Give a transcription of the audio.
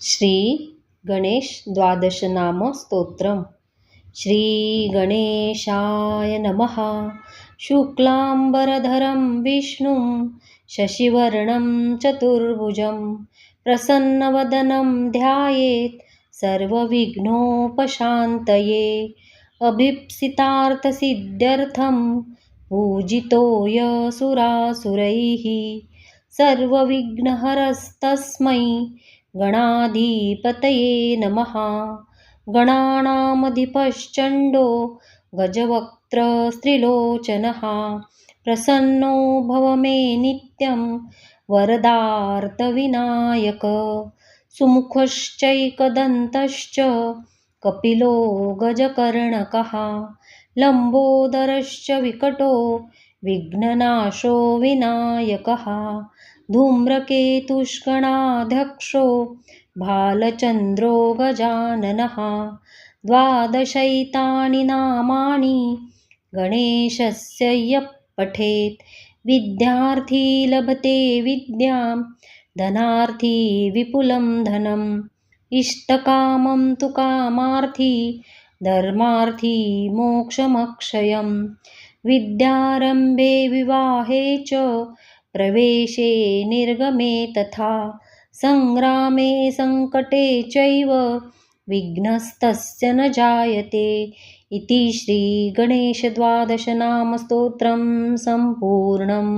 श्री गणेश द्वादशनाम श्रीगणेशाय नमः. शुक्लाम्बरधरं विष्णुं शशिवर्णं चतुर्भुजं प्रसन्नवदनं ध्यायेत् सर्वविघ्नोपशान्तये अभीप्सितार्थसिद्ध्यर्थं पूजितो यसुरासुरैः. सर्वविघ्नहरस्तस्मै गणाधिपतये नमः। गणानामधिपश्चण्डो गजवक्त्रस्त्रिलोचनः। प्रसन्नो भव मे नित्यं वरदार्तविनायक सुमुखश्चैकदन्तश्च कपिलो गजकर्णकः। लम्बोदरश्च विकटो विघ्ननाशो विनायकः धूम्रकेतुष्कणाध्यक्षो भालचन्द्रो गजाननः द्वादशैतानि नामानि गणेशस्य यः पठेत् विद्यार्थी लभते विद्यां धनार्थी विपुलं धनम् इष्टकामं तु कामार्थी धर्मार्थी मोक्षमक्षयम्। विद्यारम्भे विवाहे च प्रवेशे निर्गमे तथा सङ्ग्रामे सङ्कटे चैव विघ्नस्तस्य न जायते इति श्रीगणेशद्वादशनामस्तोत्रं सम्पूर्णम्